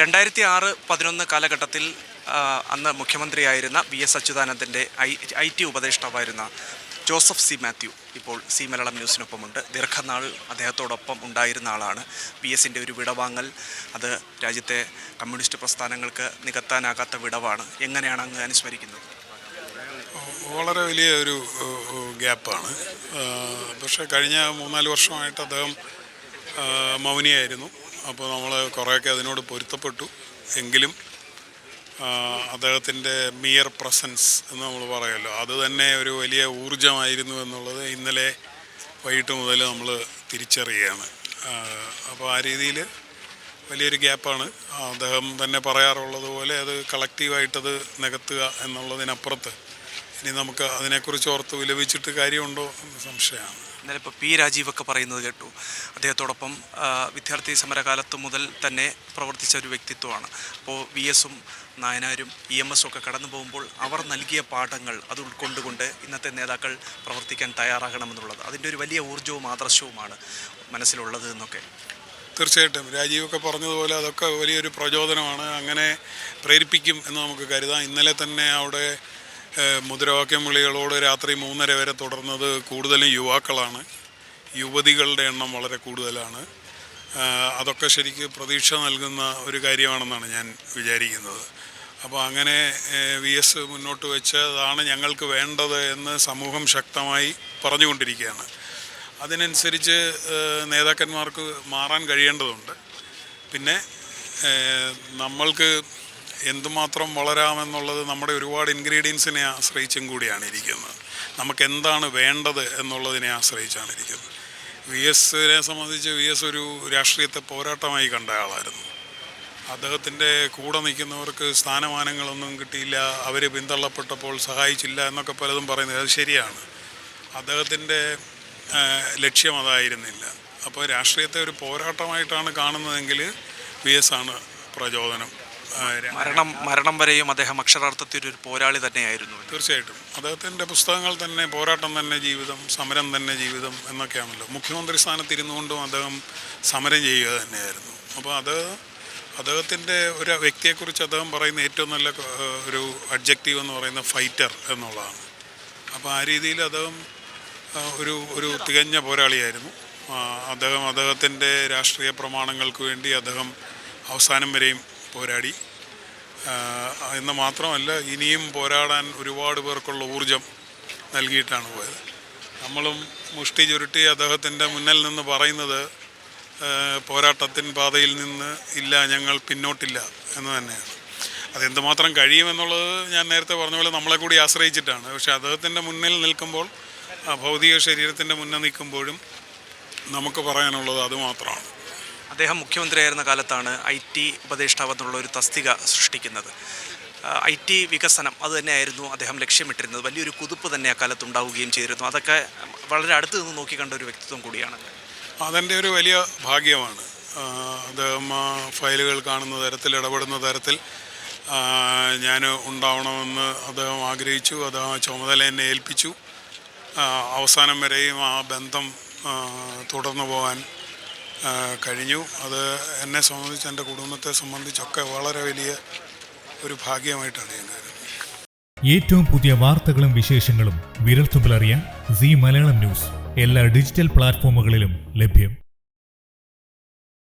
രണ്ടായിരത്തി ആറ് പതിനൊന്ന് കാലഘട്ടത്തിൽ അന്ന് മുഖ്യമന്ത്രിയായിരുന്ന വി എസ് അച്യുതാനന്ദന്റെ ഐ ഐ ടി ഉപദേഷ്ടാവായിരുന്ന ജോസഫ് സി മാത്യു ഇപ്പോൾ സി മലയാളം ന്യൂസിനൊപ്പമുണ്ട്. ദീർഘനാൾ അദ്ദേഹത്തോടൊപ്പം ഉണ്ടായിരുന്ന ആളാണ്. വി എസിന്റെ ഒരു വിടവാങ്ങൽ അത് രാജ്യത്തെ കമ്മ്യൂണിസ്റ്റ് പ്രസ്ഥാനങ്ങൾക്ക് നികത്താനാകാത്ത വിടവാണ്. എങ്ങനെയാണ് അങ്ങ് അനുസ്മരിക്കുന്നത്? വളരെ വലിയ ഒരു ഗ്യാപ്പാണ്. പക്ഷേ കഴിഞ്ഞ മൂന്നാൽ വർഷമായിട്ട് അദ്ദേഹം മൗനിയായിരുന്നു. അപ്പോൾ നമ്മൾ കുറേയൊക്കെ അതിനോട് പൊരുത്തപ്പെട്ടു. എങ്കിലും അദ്ദേഹത്തിന്റെ മിയർ പ്രസൻസ് എന്ന് നമ്മൾ പറയുമല്ലോ അത് തന്നെ ഒരു വലിയ ഊർജമായിരുന്നു എന്നുള്ളത് ഇന്നലെ വൈകിട്ട് മുതൽ നമ്മൾ തിരിച്ചറിയുകയാണ്. അപ്പോൾ ആ രീതിയിൽ വലിയൊരു ഗ്യാപ്പാണ്. അദ്ദേഹം തന്നെ പറയാറുള്ളത് പോലെ അത് കളക്റ്റീവായിട്ടത് നികത്തുക എന്നുള്ളതിനപ്പുറത്ത് ഇനി നമുക്ക് അതിനെക്കുറിച്ച് ഓർത്ത് വിലപിച്ചിട്ട് കാര്യമുണ്ടോ എന്ന് സംശയമാണ്. ഇന്നലെ ഇപ്പോൾ പി രാജീവൊക്കെ പറയുന്നത് കേട്ടു. അദ്ദേഹത്തോടൊപ്പം വിദ്യാർത്ഥി സമരകാലത്ത് മുതൽ തന്നെ പ്രവർത്തിച്ച ഒരു വ്യക്തിത്വമാണ്. അപ്പോൾ വി എസും നായനാരും ഇ എം എസും ഒക്കെ കടന്നു പോകുമ്പോൾ അവർ നൽകിയ പാഠങ്ങൾ അത് ഉൾക്കൊണ്ടുകൊണ്ട് ഇന്നത്തെ നേതാക്കൾ പ്രവർത്തിക്കാൻ തയ്യാറാകണമെന്നുള്ളത്. അതിന്റെ ഒരു വലിയ ഊർജവും ആദർശവുമാണ് മനസ്സിലുള്ളത് എന്നൊക്കെ. തീർച്ചയായിട്ടും. രാജീവൊക്കെ പറഞ്ഞതുപോലെ അതൊക്കെ വലിയൊരു പ്രചോദനമാണ്. അങ്ങനെ പ്രേരിപ്പിക്കും എന്ന് നമുക്ക് കരുതാം. ഇന്നലെ തന്നെ അവിടെ മുദ്രാവാക്യം വിളികളോട് രാത്രി മൂന്നര വരെ തുടർന്നത് കൂടുതലും യുവാക്കളാണ്. യുവതികളുടെ എണ്ണം വളരെ കൂടുതലാണ്. അതൊക്കെ ശരിക്ക് പ്രതീക്ഷ നൽകുന്ന ഒരു കാര്യമാണെന്നാണ് ഞാൻ വിചാരിക്കുന്നത്. അപ്പോൾ അങ്ങനെ വി എസ് മുന്നോട്ട് വെച്ചതാണ് ഞങ്ങൾക്ക് വേണ്ടത് എന്ന് സമൂഹം ശക്തമായി പറഞ്ഞുകൊണ്ടിരിക്കുകയാണ്. അതിനനുസരിച്ച് നേതാക്കന്മാർക്ക് മാറാൻ കഴിയേണ്ടതുണ്ട്. പിന്നെ നമ്മൾക്ക് എന്തുമാത്രം വളരാമെന്നുള്ളത് നമ്മുടെ ഒരുപാട് ഇൻഗ്രീഡിയൻസിനെ ആശ്രയിച്ചും കൂടിയാണ് ഇരിക്കുന്നത്. നമുക്ക് എന്താണ് വേണ്ടത് എന്നുള്ളതിനെ ആശ്രയിച്ചാണ് ഇരിക്കുന്നത്. വി എസിനെ സംബന്ധിച്ച് വി എസ് ഒരു രാഷ്ട്രീയത്തെ പോരാട്ടമായി കണ്ട ആളായിരുന്നു. അദ്ദേഹത്തിന്റെ കൂടെ നിൽക്കുന്നവർക്ക് സ്ഥാനമാനങ്ങളൊന്നും കിട്ടിയില്ല അവർ പിന്തള്ളപ്പെട്ടപ്പോൾ സഹായിച്ചില്ല എന്നൊക്കെ പലതും പറയുന്നത് അത് ശരിയാണ്. അദ്ദേഹത്തിന്റെ ലക്ഷ്യം അതായിരുന്നില്ല. അപ്പോൾ രാഷ്ട്രീയത്തെ ഒരു പോരാട്ടമായിട്ടാണ് കാണുന്നതെങ്കിൽ വി എസ് ആണ് പ്രചോദനം. മരണം മരണം വരെയും അദ്ദേഹം അക്ഷരാർത്ഥത്തിൽ ഒരു പോരാളി തന്നെയായിരുന്നു. തീർച്ചയായിട്ടും. അദ്ദേഹത്തിന്റെ പുസ്തകങ്ങൾ തന്നെ പോരാട്ടം തന്നെ ജീവിതം സമരം തന്നെ ജീവിതം എന്നൊക്കെയാണല്ലോ. മുഖ്യമന്ത്രി സ്ഥാനത്ത് ഇരുന്നുകൊണ്ടും അദ്ദേഹം സമരം ചെയ്യുക തന്നെയായിരുന്നു. അപ്പോൾ അത് അദ്ദേഹത്തിന്റെ ഒരു വ്യക്തിയെക്കുറിച്ച് അദ്ദേഹം പറയുന്ന ഏറ്റവും നല്ല ഒരു അഡ്ജക്റ്റീവ് എന്ന് പറയുന്ന ഫൈറ്റർ എന്നുള്ളതാണ്. അപ്പോൾ ആ രീതിയിൽ അദ്ദേഹം ഒരു ഒരു തികഞ്ഞ പോരാളിയായിരുന്നു. അദ്ദേഹം അദ്ദേഹത്തിന്റെ രാഷ്ട്രീയ പ്രമാണങ്ങൾക്ക് വേണ്ടി അദ്ദേഹം അവസാനം വരെയും പോരാടി. എന്ന് മാത്രമല്ല ഇനിയും പോരാടാൻ ഒരുപാട് പേർക്കുള്ള ഊർജം നൽകിയിട്ടാണ് പോയത്. നമ്മളും മുഷ്ടി ചുരുട്ടി അദ്ദേഹത്തിന്റെ മുന്നിൽ നിന്ന് പറയുന്നത് പോരാട്ടത്തിൻ പാതയിൽ നിന്ന് ഇല്ല ഞങ്ങൾ പിന്നോട്ടില്ല എന്ന് തന്നെയാണ്. അതെന്തുമാത്രം കഴിയുമെന്നുള്ളത് ഞാൻ നേരത്തെ പറഞ്ഞ പോലെ നമ്മളെ കൂടി ആശ്രയിച്ചിട്ടാണ്. പക്ഷേ അദ്ദേഹത്തിന്റെ മുന്നിൽ നിൽക്കുമ്പോൾ ഭൗതിക ശരീരത്തിന്റെ മുന്നിൽ നിൽക്കുമ്പോഴും നമുക്ക് പറയാനുള്ളത് അതുമാത്രമാണ് അദ്ദേഹം മുഖ്യമന്ത്രിയായിരുന്ന കാലത്താണ് ഐ ടി ഉപദേഷ്ടാവ് എന്നുള്ള ഒരു തസ്തിക സൃഷ്ടിക്കുന്നത്. ഐ ടി വികസനം അത് തന്നെയായിരുന്നു അദ്ദേഹം ലക്ഷ്യമിട്ടിരുന്നത്. വലിയൊരു കുതിപ്പ് തന്നെ അക്കാലത്ത് ഉണ്ടാവുകയും ചെയ്തിരുന്നു. അതൊക്കെ വളരെ അടുത്ത് നിന്ന് നോക്കിക്കണ്ട ഒരു വ്യക്തിത്വം കൂടിയാണ്. അതെന്റെ ഒരു വലിയ ഭാഗ്യമാണ്. അദ്ദേഹം ഫയലുകൾ കാണുന്ന തരത്തിൽ ഇടപെടുന്ന തരത്തിൽ ഞാൻ ഉണ്ടാവണമെന്ന് അദ്ദേഹം ആഗ്രഹിച്ചു. അദ്ദേഹം ചുമതല എന്നെ ഏൽപ്പിച്ചു. അവസാനം വരെയും ആ ബന്ധം തുടർന്നു പോകാൻ കഴിഞ്ഞു. അത് എന്നെ സംബന്ധിച്ച് എന്റെ കുടുംബത്തെ സംബന്ധിച്ചൊക്കെ വളരെ വലിയ ഒരു ഭാഗ്യമായിട്ടാണ് ഞാൻ കരുതുന്നത്. ഏറ്റവും പുതിയ വാർത്തകളും വിശേഷങ്ങളും വിരൽത്തുമ്പിൽ അറിയാൻ സി മലയാളം ന്യൂസ്. എല്ലാ ഡിജിറ്റൽ പ്ലാറ്റ്ഫോമുകളിലും ലഭ്യം.